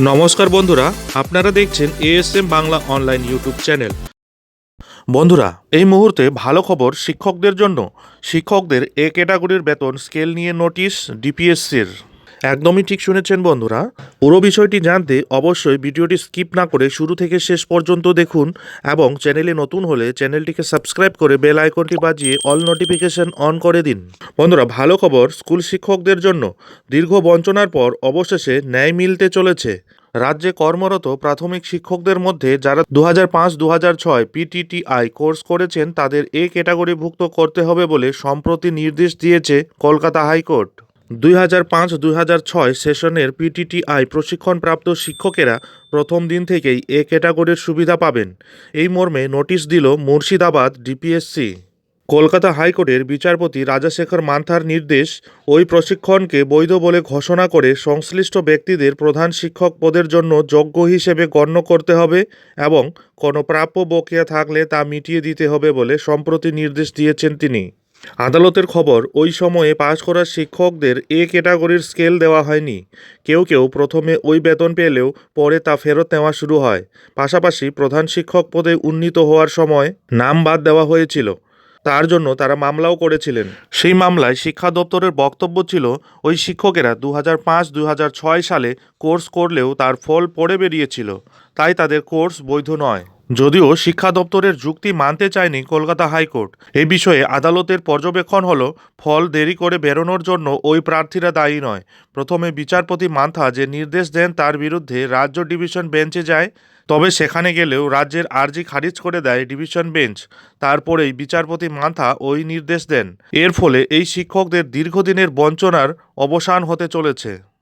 নমস্কার বন্ধুরা, আপনারা দেখছেন ASM Bangla online YouTube channel বন্ধুরা, এই মুহূর্তে ভালো খবর শিক্ষকদের জন্য। শিক্ষকদের এ ক্যাটাগরির বেতন স্কেল নিয়ে নোটিশ ডিপিএসসির একদমই ঠিক শুনেছেন বন্ধুরা। পুরো বিষয়টি জানতে অবশ্যই ভিডিওটি স্কিপ না করে শুরু থেকে শেষ পর্যন্ত দেখুন এবং চ্যানেলে নতুন হলে চ্যানেলটিকে সাবস্ক্রাইব করে বেল আইকনটি বাজিয়ে অল নোটিফিকেশন অন করে দিন। বন্ধুরা, ভালো খবর স্কুল শিক্ষকদের জন্য। দীর্ঘ বঞ্চনার পর অবশেষে ন্যায় মিলতে চলেছে। রাজ্যে কর্মরত প্রাথমিক শিক্ষকদের মধ্যে যারা দু হাজার পাঁচ দু হাজার ছয় পিটিটিআই কোর্স করেছেন, তাদের এ ক্যাটাগরিভুক্ত করতে হবে বলে সম্প্রতি নির্দেশ দিয়েছে কলকাতা হাইকোর্ট। দুই হাজার পাঁচ দুই হাজার ছয় সেশনের পিটিটিআই প্রশিক্ষণপ্রাপ্ত শিক্ষকেরা প্রথম দিন থেকেই এ ক্যাটাগরির সুবিধা পাবেন। এই মর্মে নোটিশ দিল মুর্শিদাবাদ ডিপিএসসি। কলকাতা হাইকোর্টের বিচারপতি রাজাশেখর মান্থার নির্দেশ, ওই প্রশিক্ষণকে বৈধ বলে ঘোষণা করে সংশ্লিষ্ট ব্যক্তিদের প্রধান শিক্ষক পদের জন্য যোগ্য হিসেবে গণ্য করতে হবে এবং কোনো প্রাপ্য বকেয়া থাকলে তা মিটিয়ে দিতে হবে বলে সম্প্রতি নির্দেশ দিয়েছেন তিনি। আদালতের খবর, ওই সময়ে পাশ করা শিক্ষকদের এ ক্যাটাগরির স্কেল দেওয়া হয়নি। কেউ কেউ প্রথমে ওই বেতন পেলেও পরে তা ফেরত নেওয়া শুরু হয়। পাশাপাশি প্রধান শিক্ষক পদে উন্নীত হওয়ার সময় নাম বাদ দেওয়া হয়েছিল। তার জন্য তারা মামলাও করেছিলেন। সেই মামলায় শিক্ষা দপ্তরের বক্তব্য ছিল, ওই শিক্ষকেরা দু হাজার পাঁচ সালে কোর্স করলেও তার ফল পড়ে বেরিয়েছিল। তাই তাদের কোর্স বৈধ নয়। যদিও শিক্ষা দপ্তরের যুক্তি মানতে চায়নি কলকাতা হাইকোর্ট। এ বিষয়ে আদালতের পর্যবেক্ষণ হল, ফল দেরি করে বেরোনোর জন্য ওই প্রার্থীরা দায়ী নয়। প্রথমে বিচারপতি মান্থা যে নির্দেশ দেন তার বিরুদ্ধে রাজ্য ডিভিশন বেঞ্চে যায়, তবে সেখানে গেলেও রাজ্যের আর্জি খারিজ করে দেয় ডিভিশন বেঞ্চ। তারপরেই বিচারপতি মান্থা ওই নির্দেশ দেন। এর ফলে এই শিক্ষকদের দীর্ঘদিনের বঞ্চনার অবসান হতে চলেছে।